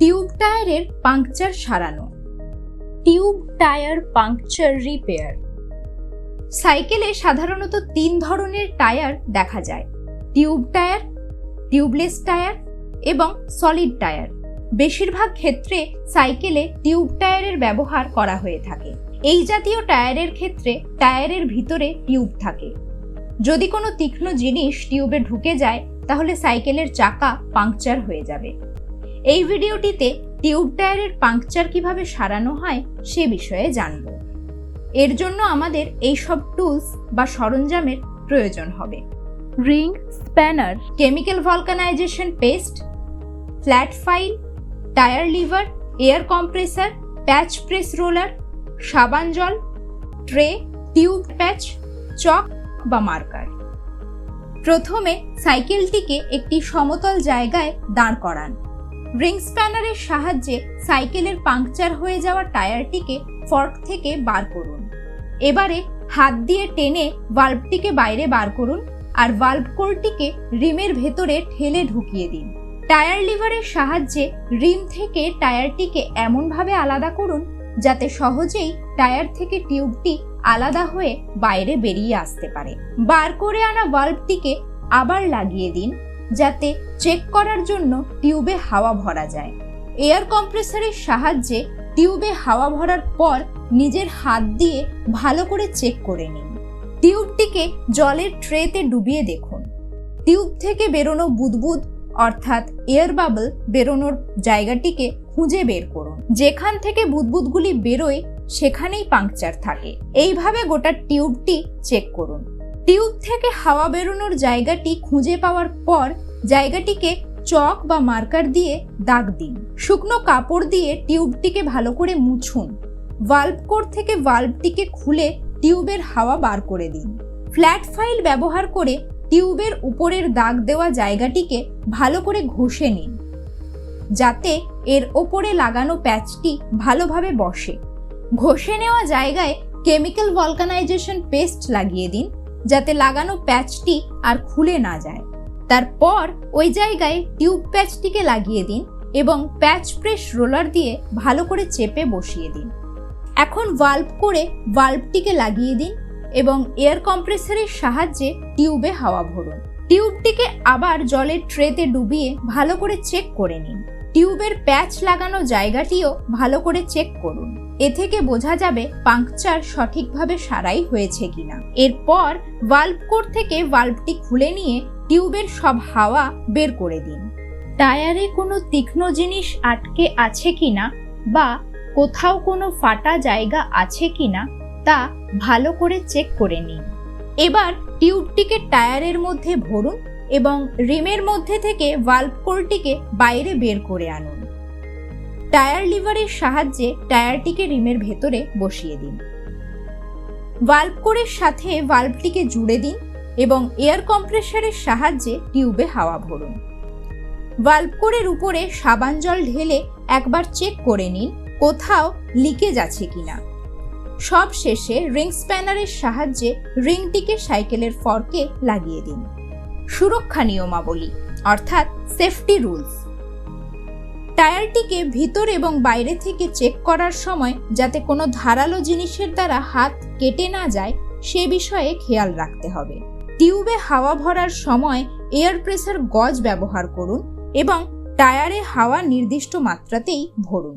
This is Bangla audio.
টিউব টায়ারের পাংচার সারানো। Tube tyre puncture repair. সাইকেলে সাধারণত তিন ধরনের টায়ার দেখা যায়। টিউব টায়ার, টিউবলেস টায়ার এবং সলিড টায়ার। বেশিরভাগ ক্ষেত্রে সাইকেলে টিউব টায়ারের ব্যবহার করা হয়ে থাকে। এই জাতীয় টায়ারের ক্ষেত্রে টায়ারের ভিতরে টিউব থাকে। যদি কোনো তীক্ষ্ণ জিনিস টিউবে ঢুকে যায়, তাহলে সাইকেলের চাকা পাংচার হয়ে যাবে। এই ভিডিওটিতে টিউব টায়ারের পাংচার কীভাবে সারানো হয় সে বিষয়ে জানব। এর জন্য আমাদের এই সব টুলস বা সরঞ্জামের প্রয়োজন হবে। Ring, spanner, chemical vulcanization paste, flat file, tyre lever, air compressor, patch press roller, সাবান জল, ট্রে, টিউব প্যাচ, চক বা মার্কার। প্রথমে সাইকেলটিকে একটি সমতল জায়গায় দাঁড় করান। রিং স্প্যানারের সাহায্যে সাইকেলের পাংচার হয়ে যাওয়া টায়ারটিকে ফর্ক থেকে বার করুন। এবারে হাত দিয়ে টেনে ভাল্বটিকে বাইরে বার করুন আর ভাল্ব কোরটিকে রিমের ভেতরে ঠেলে ঢুকিয়ে দিন। টায়ার লিভারের সাহায্যে রিম থেকে টায়ারটিকে এমনভাবে আলাদা করুন যাতে সহজেই টায়ার থেকে টিউবটি আলাদা হয়ে বাইরে বেরিয়ে আসতে পারে। বার করে আনা ভাল্বটিকে আবার লাগিয়ে দিন যাতে চেক করার জন্য টিউবে হাওয়া ভরা যায়। এয়ার কম্প্রেসারের সাহায্যে টিউবে হাওয়া ভরার পর নিজের হাত দিয়ে ভালো করে চেক করে নিন। টিউবটিকে জলের ট্রেতে ডুবিয়ে দেখুন। টিউব থেকে বেরোনো বুদবুদ, অর্থাৎ এয়ার বাবল বেরোনোর জায়গাটিকে খুঁজে বের করুন। যেখান থেকে বুদবুদগুলি বেরোয়, সেখানেই পাংচার থাকে। এইভাবে গোটা টিউবটি চেক করুন। টিউব থেকে হাওয়া বেরোনোর জায়গাটি খুঁজে পাওয়ার পর জায়গাটিকে চক বা মার্কার দিয়ে দাগ দিন। শুকনো কাপড় দিয়ে টিউবটিকে ভালো করে মুছুন। ভাল্ব কোর থেকে ভাল্বটিকে খুলে টিউবের হাওয়া বার করে দিন। ফ্ল্যাট ফাইল ব্যবহার করে টিউবের উপরের দাগ দেওয়া জায়গাটিকে ভালো করে ঘষে নিন, যাতে এর ওপরে লাগানো প্যাচটি ভালোভাবে বসে। ঘষে নেওয়া জায়গায় কেমিক্যাল ভলকানাইজেশন পেস্ট লাগিয়ে দিন। যাতে লাগানো প্যাচটি আর খুলে না যায়। তারপর ওই জায়গায় টিউব প্যাচটিকে লাগিয়ে দিন এবং প্যাচ প্রেস রোলার দিয়ে ভালো করে চেপে বসিয়ে দিন। এখন ভাল্ব করে ভাল্বটিকে লাগিয়ে দিন এবং এয়ার কম্প্রেসারের সাহায্যে টিউবে হাওয়া ভরুন। টিউবটিকে আবার জলের ট্রেতে ডুবিয়ে ভালো করে চেক করে নিন। টিউবের প্যাচ লাগানো জায়গাটিও ভালো করে চেক করুন। এ থেকে বোঝা যাবে পাংচার সঠিকভাবে সারাই হয়েছে কিনা। এরপর ভাল্ব কোর থেকে ভাল্বটি খুলে নিয়ে টিউবের সব হাওয়া বের করে দিন। টায়ারে কোনো তীক্ষ্ণ জিনিস আটকে আছে কিনা বা কোথাও কোনো ফাটা জায়গা আছে কিনা তা ভালো করে চেক করে নিন। এবার টিউবটিকে টায়ারের মধ্যে ভরুন এবং রিমের মধ্যে থেকে ভাল্ব কোরটিকে বাইরে বের করে আনুন। টায়ার লিভারের সাহায্যে টায়ারটিকে রিমের ভেতরে বসিয়ে দিন। ভাল্ব কোরের সাথে ভাল্বটিকে জুড়ে দিন এবং এয়ার কম্প্রেসারের সাহায্যে টিউবে হাওয়া ভরুন। ভাল্ব কোরের উপরে সাবান জল ঢেলে একবার চেক করে নিন কোথাও লিকেজ আছে কিনা। সব শেষে রিং স্প্যানারের সাহায্যে রিংটিকে সাইকেলের ফর্কে লাগিয়ে দিন। সুরক্ষা নিয়মাবলী, অর্থাৎ সেফটি রুলস টায়ারটিকে ভিতর এবং বাইরে থেকে চেক করার সময় যাতে কোনো ধারালো জিনিসের দ্বারা হাত কেটে না যায়, সে বিষয়ে খেয়াল রাখতে হবে। টিউবে হাওয়া ভরার সময় এয়ার প্রেসার গজ ব্যবহার করুন এবং টায়ারে হাওয়া নির্দিষ্ট মাত্রাতেই ভরুন।